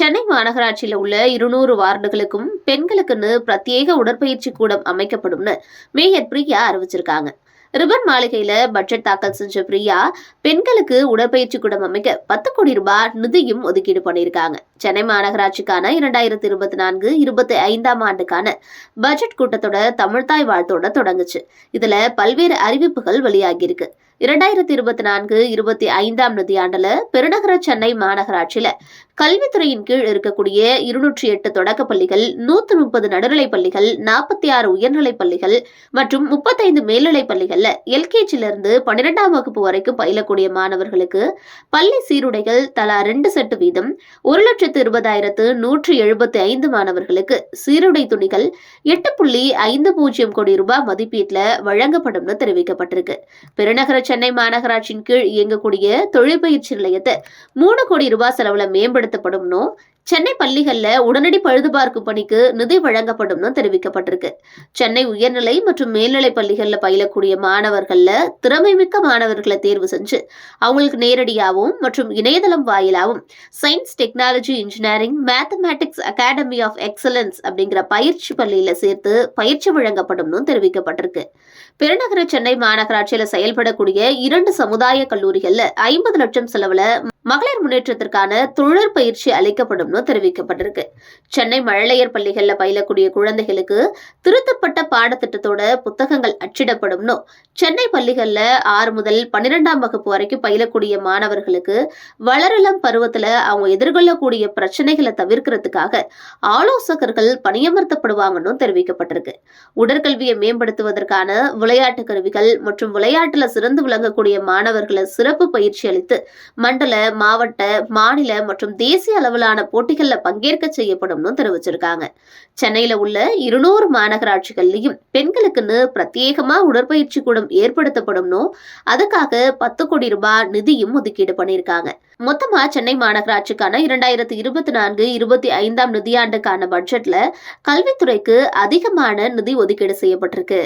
சென்னை மாநகராட்சியில் உள்ள இருநூறு வார்டுகளுக்கும் பெண்களுக்குன்னு பிரத்யேக உடற்பயிற்சி கூடம் அமைக்கப்படும்னு மேயர் பிரியா அறிவிச்சிருக்காங்க. ரிபன் மாளிகையில பட்ஜெட் தாக்கல் செஞ்ச பிரியா பெண்களுக்கு உடற்பயிற்சி கூடம் அமைக்க பத்து கோடி ரூபாய் நிதியும் ஒதுக்கீடு பண்ணியிருக்காங்க. சென்னை மாநகராட்சிக்கான இரண்டாயிரத்தி இருபத்தி நான்கு இருபத்தி ஐந்தாம் ஆண்டுக்கான பட்ஜெட் கூட்டத்தொடர் தமிழ்தாய் வாழ்த்தோட தொடங்குச்சு. இதுல பல்வேறு அறிவிப்புகள் வெளியாகியிருக்கு. இரண்டாயிரத்தி இருபத்தி நான்கு இருபத்தி ஐந்தாம் நிதியாண்டுல பெருநகர சென்னை மாநகராட்சியில கல்வித்துறையின் கீழ் இருக்கக்கூடிய இருநூற்றி எட்டு தொடக்க பள்ளிகள் நூத்தி முப்பது நடுநிலைப் பள்ளிகள் நாற்பத்தி ஆறு உயர்நிலைப் பள்ளிகள் மற்றும் முப்பத்தைந்து மேல்நிலைப் பள்ளிகள்ல எல்கேஜில இருந்து பன்னிரெண்டாம் வகுப்பு வரைக்கும் பயிலக்கூடிய மாணவர்களுக்கு பள்ளி சீருடைகள் தலா ரெண்டு செட்டு வீதம் ஒரு லட்சத்து இருபதாயிரத்து நூற்றி எழுபத்தி ஐந்து மாணவர்களுக்கு சீருடை துணிகள் எட்டு புள்ளி ஐந்து பூஜ்ஜியம் கோடி ரூபாய் மதிப்பீட்டுல வழங்கப்படும்னு தெரிவிக்கப்பட்டிருக்கு. பெருநகர சென்னை மாநகராட்சியின் கீழ் இயங்கக்கூடிய தொழிற்பயிற்சி நிலையத்தை மூணு கோடி ரூபாய் செலவுல மேம்படுத்தப்படும் சென்னை பள்ளிகளில் உடனடி பழுதுபார்க்கும் பணிக்கு நிதி வழங்கப்படும்னு தெரிவிக்கப்பட்டிருக்கு. சென்னை உயர்நிலை மற்றும் மேல்நிலை பள்ளிகளில் பயிலக்கூடிய மாணவர்களில் திறமைமிக்க மாணவர்களை தேர்வு செஞ்சு அவங்களுக்கு நேரடியாகவும் மற்றும் இணையதளம் வாயிலாகவும் science technology engineering mathematics academy of excellence அப்படிங்கிற பயிற்சி பள்ளியில் சேர்த்து பயிற்சி வழங்கப்படும்னு தெரிவிக்கப்பட்டிருக்கு. பெருநகர சென்னை மாநகராட்சியில் செயல்படக்கூடிய இரண்டு சமுதாய கல்லூரிகளில் ஐம்பது லட்சம் செலவுல மகளிர் முன்னேற்றத்திற்கான தொழிற் பயிற்சி அளிக்கப்படும்னு தெரிவிக்கப்பட்டிருக்கு. சென்னை மழலையர் பள்ளிகள்ல பயிலக்கூடிய குழந்தைகளுக்கு திருத்தப்பட்ட பாடத்திட்டத்தோட புத்தகங்கள் அச்சிடப்படும்னு சென்னை பள்ளிகளில் ஆறு முதல் பன்னிரெண்டாம் வகுப்பு வரைக்கும் பயிலக்கூடிய மாணவர்களுக்கு வளரலம் பருவத்துல அவங்க எதிர்கொள்ளக்கூடிய பிரச்சனைகளை தவிர்க்கிறதுக்காக ஆலோசகர்கள் பணியமர்த்தப்படுவாங்கன்னு தெரிவிக்கப்பட்டிருக்கு. உடற்கல்வியை மேம்படுத்துவதற்கான விளையாட்டு கருவிகள் மற்றும் விளையாட்டுல சிறந்து விளங்கக்கூடிய மாணவர்களை சிறப்பு பயிற்சி அளித்து மண்டல மாவட்ட மாநில மற்றும் தேசிய அளவிலான போட்டிகளில் பங்கேற்க செய்யப்படும்னு தெரிவிச்சிருக்காங்க. சென்னையில உள்ள இருநூறு மாநகராட்சிகள்லயும் பெண்களுக்குன்னு பிரத்யேகமா உடற்பயிற்சி கூடம் ஏற்படுத்தப்படும்னோ அதுக்காக பத்து கோடி ரூபாய் நிதியும் ஒதுக்கீடு பண்ணியிருக்காங்க. மொத்தமா சென்னை மாநகராட்சிக்கான இரண்டாயிரத்தி இருபத்தி நான்கு இருபத்தி ஐந்தாம் நிதியாண்டுக்கான பட்ஜெட்ல கல்வித்துறைக்கு அதிகமான நிதி ஒதுக்கீடு செய்யப்பட்டிருக்கு.